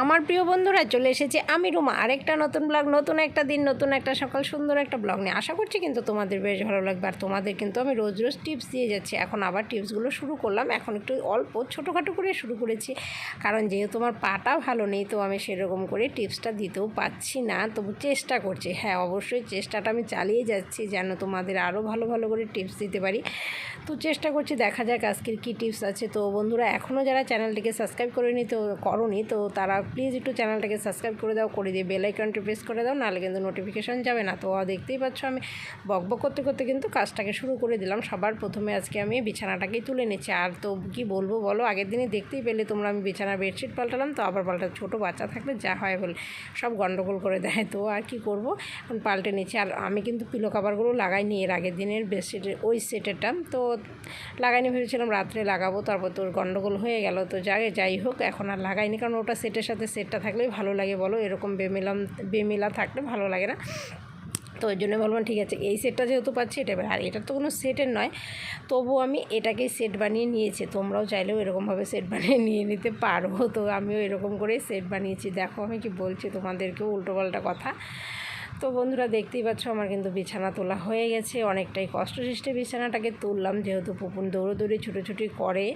আমার প্রিয় বন্ধুরা চলে এসেছে আমি রুমা। আরেকটা নতুন ব্লগ নতুন একটা দিন, নতুন একটা সকাল, সুন্দর একটা ব্লগ নিয়ে। আশা করছি কিন্তু তোমাদের বেশ ভালো লাগবে। আর তোমাদের কিন্তু আমি রোজ রোজ টিপস দিয়ে যাচ্ছি। এখন আবার টিপসগুলো শুরু করলাম। এখন একটু অল্প, ছোটোখাটো করে শুরু করেছি। কারণ যেহেতু আমার পাটা ভালো নেই, তো আমি সেরকম করে টিপসটা দিতেও পাচ্ছি না। তবু চেষ্টা করছি। হ্যাঁ অবশ্যই চেষ্টাটা আমি চালিয়ে যাচ্ছি যেন তোমাদের আরও ভালো ভালো করে টিপস দিতে পারি। তো চেষ্টা করছি, দেখা যাক আজকের কী টিপস আছে। তো বন্ধুরা এখনও যারা চ্যানেলটিকে সাবস্ক্রাইব করেনি, তো করনি, তো তারা প্লিজ একটু চ্যানেলটাকে সাবস্ক্রাইব করে দাও, করে দিয়ে বেল আইকনটি প্রেস করে দাও, নাহলে কিন্তু নোটিফিকেশান যাবে না। তো দেখতেই পাচ্ছ আমি বকবক করতে করতে কিন্তু কাজটাকে শুরু করে দিলাম। সবার প্রথমে আজকে আমি বিছানাটাকেই তুলে নিচ্ছি। আর তো কি বলব বলো, আগের দিনে দেখতেই পেলে তোমরা আমি বিছানা বেডশিট পাল্টালাম। তো আবার পাল্টা, ছোটো বাচ্চা থাকলে যা হয় বলে সব গন্ডগোল করে দেয়। তো আর কি করব? এখন পাল্টে নিচ্ছি। আর আমি কিন্তু পিলো কাভারগুলো লাগাইনি এর আগের দিনের বেডশিটের ওই সেটেরটা তো লাগাইনি ভেবেছিলাম রাত্রে লাগাবো, তারপর তোর গন্ডগোল হয়ে গেল। তো যাই যাই হোক, এখন আর লাগাইনি, কারণ ওটা সেটের সেটটা থাকলেই ভালো লাগে বলো, এরকম বেমিলাম, বেমিলা থাকলে ভালো লাগে না। তো ওই জন্য বললাম, ঠিক আছে, এই সেটটা যেহেতু পাচ্ছি, এটা আর এটা তো কোনো সেটের নয়, তবু আমি এটাকেই সেট বানিয়ে নিয়েছি, তোমরাও চাইলেও এরকমভাবে সেট বানিয়ে নিয়ে নিতে পারব তো আমিও এরকম করেই সেট বানিয়েছি। দেখো আমি কি বলছি তোমাদেরকেও, উল্টোপাল্টা কথা। তো বন্ধুরা দেখতেই পাচ্ছ, আমার কিন্তু বিছানা তোলা হয়ে গেছে। অনেকটাই কষ্ট সৃষ্টে বিছানাটাকে তুললাম, যেহেতু পুপুন দৌড়োদৌড়ি ছুটোছুটি করে।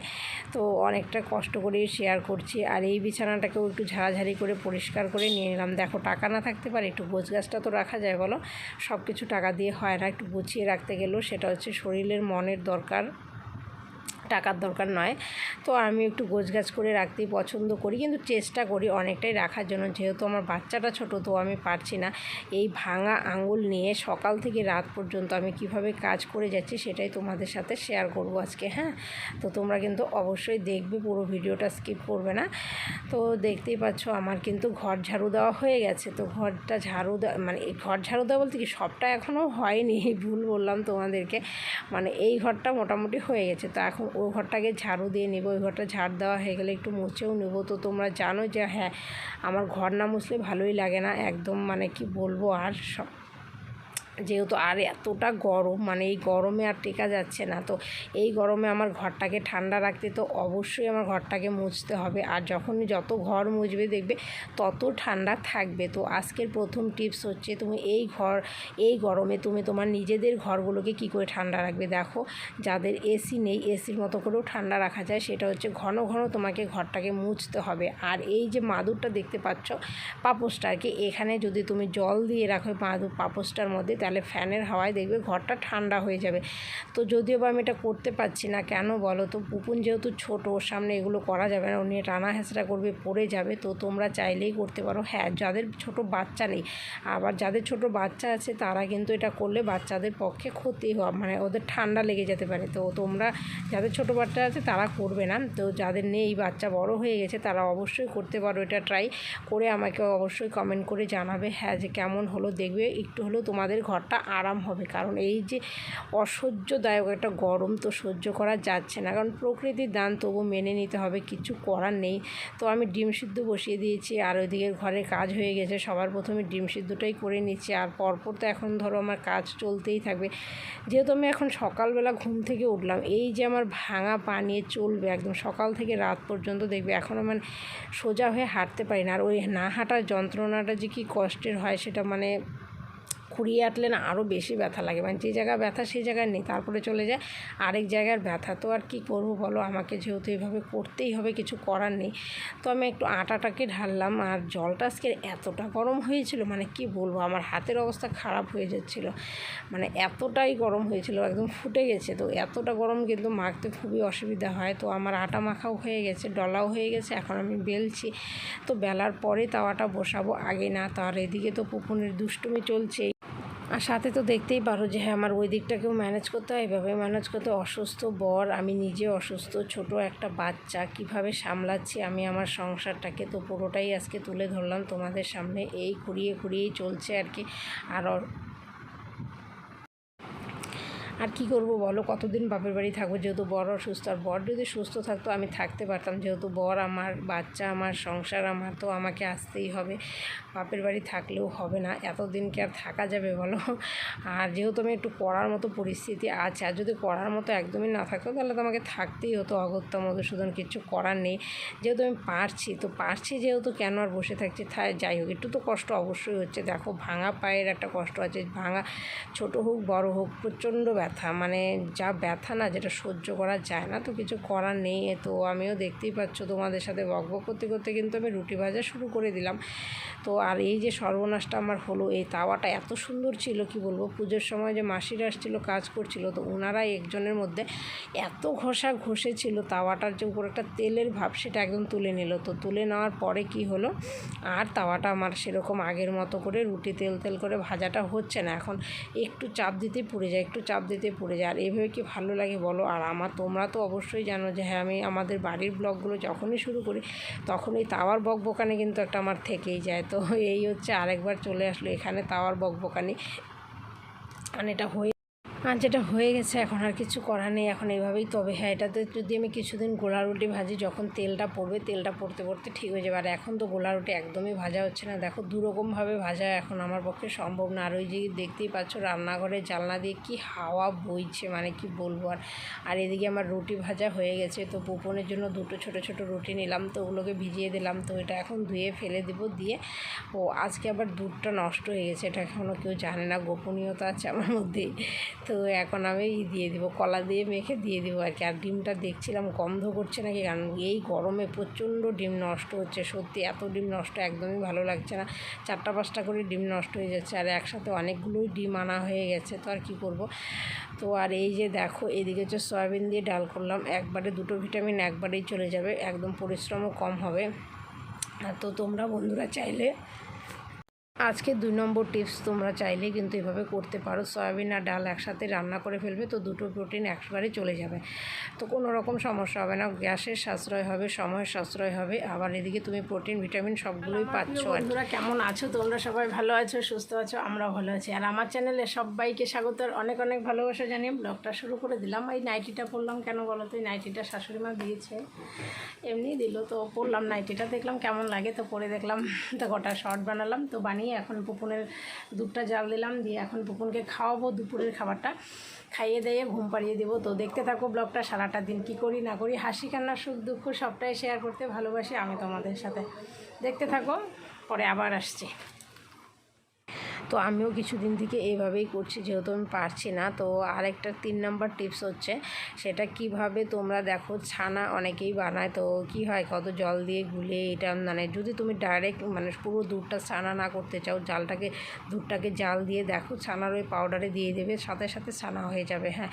তো অনেকটা কষ্ট করে শেয়ার করছি। আর এই বিছানাটাকেও একটু ঝাড়াঝাড়ি করে পরিষ্কার করে নিয়ে নিলাম। দেখো, টাকা না থাকতে পারে, একটু গোছ গাছটা তো রাখা যায় বলো। সব কিছু টাকা দিয়ে হয় না, একটু গুছিয়ে রাখতে গেলেও সেটা হচ্ছে শরীরের মনের দরকার। টাকার দরকার নয়। তো আমি একটু গোছগাছ করে রাখতেই পছন্দ করি। কিন্তু চেষ্টা করি অনেকটাই রাখার জন্য। যেহেতু আমার বাচ্চাটা ছোট, তো আমি পারছি না। এই ভাঙা আঙুল নিয়ে সকাল থেকে রাত পর্যন্ত আমি কীভাবে কাজ করে যাচ্ছি সেটাই তোমাদের সাথে শেয়ার করব আজকে হ্যাঁ? তো তোমরা কিন্তু অবশ্যই দেখবে, পুরো ভিডিওটা স্কিপ করবে না। তো দেখতেই পাচ্ছ আমার কিন্তু ঘর ঝাড়ু দেওয়া হয়ে গেছে। তো ঘরটা ঝাড়ু দেওয়া মানে এই ঘর ঝাড়ু দেওয়া বলতে কি, সবটা এখনও হয়নি, ভুল বললাম তোমাদেরকে। মানে এই ঘরটা মোটামুটি হয়ে গেছে। তো এখন ও ঘরটাকে ঝাড়ু দিয়ে নেব, ওই ঘরটা ঝাড় দেওয়া হয়ে গেলে একটু মুছেও নেব। তো তোমরা জানো যে হ্যাঁ আমার ঘর না মুছলে ভালোই লাগে না, একদম মানে কি বলব আর সব যেহেতু আর এতটা গরম মানে এই গরমে আর টেকা যাচ্ছে না। তো এই গরমে আমার ঘরটাকে ঠান্ডা রাখতে তো অবশ্যই আমার ঘরটাকে মুছতে হবে। আর যখনই যত ঘর মুছবে দেখবে তত ঠান্ডা থাকবে। তো আজকের প্রথম টিপস হচ্ছে তুমি এই ঘর, এই গরমে তুমি তোমার নিজেদের ঘরগুলোকে কি করে ঠান্ডা রাখবে দেখো। যাদের এসি নেই এসির মতো করেও ঠান্ডা রাখা যায়, সেটা হচ্ছে ঘন ঘন তোমাকে ঘরটাকে মুছতে হবে। আর এই যে মাদুরটা দেখতে পাচ্ছ পাপোসটা আর কি এখানে যদি তুমি জল দিয়ে রাখো মাদুর পাপোসটার মধ্যে তাহলে ফ্যানের হাওয়ায় দেখবে ঘরটা ঠান্ডা হয়ে যাবে। তো যদিও বা আমি এটা করতে পারছি না, কেন বলো? তো পুপুন যেহেতু ছোট, ওর সামনে এগুলো করা যাবে না, ও নিয়ে টানা হেঁচড়া করবে, পড়ে যাবে, তো তোমরা চাইলেই করতে পারো। হ্যাঁ যাদের ছোট বাচ্চা নেই, আবার যাদের ছোট বাচ্চা আছে, তারা কিন্তু এটা করলে বাচ্চাদের পক্ষে ক্ষতি হওয়া মানে ওদের ঠান্ডা লেগে যেতে পারে। তো তোমরা যাদের ছোট বাচ্চা আছে, তারা করবে না। তো যাদের নেই, বাচ্চা বড় হয়ে গেছে, তারা অবশ্যই করতে পারো এটা ট্রাই করে আমাকে অবশ্যই কমেন্ট করে জানাবে। হ্যাঁ যে কেমন হলো, দেখবে। একটু হলেও তোমাদের ঘরটা আরাম হবে। কারণ এই যে অসহ্যদায়ক একটা গরম তো সহ্য করা যাচ্ছে না। কারণ প্রকৃতির দান তবু মেনে নিতে হবে, কিছু করার নেই। তো আমি ডিম সিদ্ধ বসিয়ে দিয়েছি আর ওইদিকে ঘরে কাজ হয়ে গেছে। সবার প্রথমে ডিম সিদ্ধটাই করে নিচ্ছি আর পরপর তো এখন ধরো আমার কাজ চলতেই থাকবে। যেহেতু আমি এখন সকালবেলা ঘুম থেকে উঠলাম, এই যে আমার ভাঙা পা নিয়ে চলবে একদম সকাল থেকে রাত পর্যন্ত দেখবে। এখন আমার সোজা হয়ে হাঁটতে পারি না। আর ওই না হাঁটার যন্ত্রণাটা যে কী কষ্টের হয় সেটা মানে খুঁড়িয়ে আটলে না আরও বেশি ব্যথা লাগে। মানে যে জায়গায় ব্যথা সেই জায়গায় নেই, তারপরে চলে যায় আরেক জায়গার ব্যথা। তো আর কি করব বলো? আমাকে যেহেতু এইভাবে করতেই হবে, কিছু করার নেই। তো আমি একটু আটাটাকে ঢাললাম আর জলটা আজকে এতটা গরম হয়েছিল মানে কি বলব? আমার হাতের অবস্থা খারাপ হয়ে যাচ্ছিল। মানে এতটাই গরম হয়েছিল, একদম ফুটে গেছে। তো এতটা গরম কিন্তু মাখতে খুবই অসুবিধা হয়। তো আমার আটা মাখাও হয়ে গেছে, ডলাও হয়ে গেছে, এখন আমি বেলছি। তো বেলার পরে তাওয়াটা বসাবো, আগে না তার এদিকে তো পুকুনের দুষ্টুমি চলছে আর সাথে তো দেখতেই পারো যে হ্যাঁ আমার ওই দিকটাকেও ম্যানেজ করতে হয়। এভাবে ম্যানেজ করতে অসুস্থ বর, আমি নিজে অসুস্থ, ছোট একটা বাচ্চা, কীভাবে সামলাচ্ছি আমি আমার সংসারটাকে? তো পুরোটাই আজকে তুলে ধরলাম তোমাদের সামনে। এই খুঁড়িয়ে খুঁড়িয়েই চলছে আর কি। আর আর কি করব বলো? কতদিন বাপের বাড়ি থাকব? যেহেতু বড় অসুস্থ, আর বর যদি সুস্থ থাকতো, আমি থাকতে পারতাম। যেহেতু বর আমার, বাচ্চা আমার, সংসার আমার, তো আমাকে আসতেই হবে। বাপের বাড়ি থাকলেও হবে না। এতদিন কি আর থাকা যাবে বলো? আর যেহেতু আমি একটু পড়ার মতো পরিস্থিতি আছে, আর যদি পড়ার মতো একদমই না থাকতো, তাহলে তো আমাকে থাকতেই হতো। অগত্যা মধুসূদন, কিছু করার নেই। যেহেতু আমি পারছি, তো পারছি যেহেতু কেন আর বসে থাকছি? যাই হোক, একটু তো কষ্ট অবশ্যই হচ্ছে। দেখো, ভাঙা পায়ের একটা কষ্ট আছে। ভাঙা, ছোট হোক, বড় হোক, প্রচণ্ড ব্যথা। মানে যা ব্যথা না যেটা সহ্য করা যায় না, তো কিছু করার নেই। তো আমিও দেখতেই পাচ্ছ তোমাদের সাথে বকবক করতে করতে কিন্তু আমি রুটি ভাজা শুরু করে দিলাম। তো আর এই যে সর্বনাশটা আমার হলো, এই তাওয়াটা এত সুন্দর ছিল, কি বলব? পুজোর সময় যে মাসিরা আসছিল, কাজ করছিল, তো ওনারা একজনের মধ্যে এত ঘষা ঘষেছিল তাওয়াটার যে উপর একটা তেলের ভাব, সেটা একদম তুলে নিল। তো তুলে নেওয়ার পরে কি হলো? আর তাওয়াটা আমার সেরকম আগের মতো করে রুটি তেল তেল করে ভাজাটা হচ্ছে না। এখন একটু চাপ দিতে পুড়ে যায়, একটু চাপ দিতে পুড়ে যায়। আর এইভাবে কি ভালো লাগে বলো? আর আমার তোমরা তো অবশ্যই জানো যে হ্যাঁ আমি আমাদের বাড়ির ব্লগগুলো যখনই শুরু করি, তখন এই তাওয়ার বকবকানি কিন্তু একটা আমার থেকেই যায়। তো এই হচ্ছে আরেকবার চলে আসলো এখানে তাওয়ার বকবকানি। মানে এটা হয়ে আর যেটা হয়ে গেছে এখন আর কিছু করার নেই, এখন এইভাবেই। তবে হ্যাঁ এটাতে যদি আমি কিছুদিন গোলা রুটি ভাজি, যখন তেলটা পড়বে, তেলটা পড়তে পড়তে ঠিক হয়ে যাবে। আর এখন তো গোলা রুটি একদমই ভাজা হচ্ছে না। দেখো, দুরকমভাবে ভাজা এখন আমার পক্ষে সম্ভব না। আর ওই যে দেখতেই পাচ্ছ রান্নাঘরে জানলা দিয়ে কি হাওয়া বইছে মানে কি বলব আর। আর এদিকে আমার রুটি ভাজা হয়ে গেছে, তো পুপনের জন্য দুটো ছোট ছোট রুটি নিলাম, তো ওগুলোকে ভিজিয়ে দিলাম, তো এটা এখন ধুয়ে ফেলে দেবো দিয়ে। ও, আজকে আবার দুধটা নষ্ট হয়ে গেছে, এটা এখনও কেউ জানে না, গোপনীয়তা আছে আমার মধ্যেই। তো এখন আমি দিয়ে দিব, কলা দিয়ে মেখে দিয়ে দিব আর কি। আর ডিমটা দেখছিলাম গন্ধ করছে নাকি, কারণ এই গরমে প্রচণ্ড ডিম নষ্ট হচ্ছে। সত্যি এত ডিম নষ্ট, একদমই ভালো লাগছে না। চারটা পাঁচটা করে ডিম নষ্ট হয়ে যাচ্ছে আর একসাথে অনেকগুলোই ডিম আনা হয়ে গেছে, তো আর কি করব? তো আর এই যে দেখো, এদিকে হচ্ছে সয়াবিন দিয়ে ডাল করলাম। একবারে দুটো ভিটামিন একবারেই চলে যাবে, একদম পরিশ্রমও কম হবে। তো তোমরা বন্ধুরা চাইলে আজকে দুই নম্বর টিপস তোমরা চাইলে কিন্তু এভাবে করতে পারো। সয়াবিন আর ডাল একসাথে রান্না করে ফেলবে তো দুটো প্রোটিন একবারে চলে যাবে। তো কোনো রকম সমস্যা হবে না গ্যাসের সাশ্রয় হবে সময়ের সাশ্রয় হবে। আবার এদিকে তুমি প্রোটিন ভিটামিন সবগুলোই পাচ্ছ আর বন্ধুরা কেমন আছো? তোমরা সবাই ভালো আছো সুস্থ আছো? আমরা ভালো আছি। আর আমার চ্যানেলে সবাইকে স্বাগত আর অনেক অনেক ভালোবাসা জানিয়ে ব্লগটা শুরু করে দিলাম। এই নাইটিটা পরলাম কেন বলো তো? এই নাইটিটা শাশুড়ি মা দিয়েছে। এমনি দিল তো পরলাম নাইটিটা। দেখলাম কেমন লাগে তো পরে দেখলাম। তো গোটা শর্ট বানালাম তো বানিয়ে এখন পুপুনের দুধটা জাল দিলাম, দিয়ে এখন পুপুনকে খাওয়াবো দুপুরের খাবারটা। খাইয়ে দিয়ে ঘুম পাড়িয়ে দেবো। তো দেখতে থাকো ব্লগটা, সারাটা দিন কি করি না করি। হাসি, কান্না, সুখ, দুঃখ সবটাই শেয়ার করতে ভালোবাসি আমি তোমাদের সাথে। দেখতে থাকো, পরে আবার আসছি। তো আমিও কিছুদিন থেকে এইভাবেই করছি, যেহেতু আমি পারছি না। তো আরেকটা তিন নাম্বার টিপস হচ্ছে, সেটা কীভাবে তোমরা দেখো ছানা অনেকেই বানায়, তো কি হয়, কত জল দিয়ে গুলে এটা মানে যদি তুমি ডাইরেক্ট মানে পুরো দুধটা ছানা না করতে চাও, জালটাকে, দুধটাকে জাল দিয়ে দেখো ছানার ওই পাউডারে দিয়ে দেবে, সাথে সাথে ছানা হয়ে যাবে হ্যাঁ।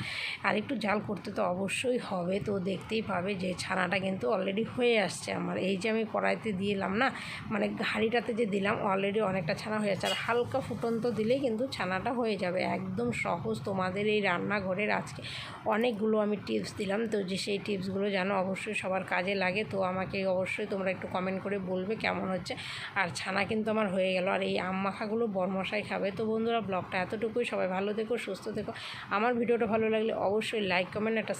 আর একটু জাল করতে তো অবশ্যই হবে, তো দেখতেই পাবে যে ছানাটা কিন্তু অলরেডি হয়ে আসছে আমার। এই যে আমি কড়াইতে দিলাম না মানে হাঁড়িটাতে যে দিলাম অলরেডি অনেকটা ছানা হয়ে যাচ্ছে। আর হালকা ফুটন্ত দিলেই কিন্তু ছানাটা হয়ে যাবে। একদম সহজ তোমাদের এই রান্নাঘরের আজকে। অনেকগুলো আমি টিপস দিলাম। তো যে সেই টিপসগুলো জানো অবশ্যই সবার কাজে লাগে, তো আমাকে অবশ্যই তোমরা একটু কমেন্ট করে বলবে কেমন হচ্ছে। আর ছানা কিন্তু আমার হয়ে গেল। আর এই আম মাখাগুলো বরমশাই খাবে। তো বন্ধুরা, ব্লগটা এতটুকুই। সবাই ভালো থেকো, সুস্থ থেকো। আমার ভিডিওটা ভালো লাগলে অবশ্যই লাইক কমেন্ট একটা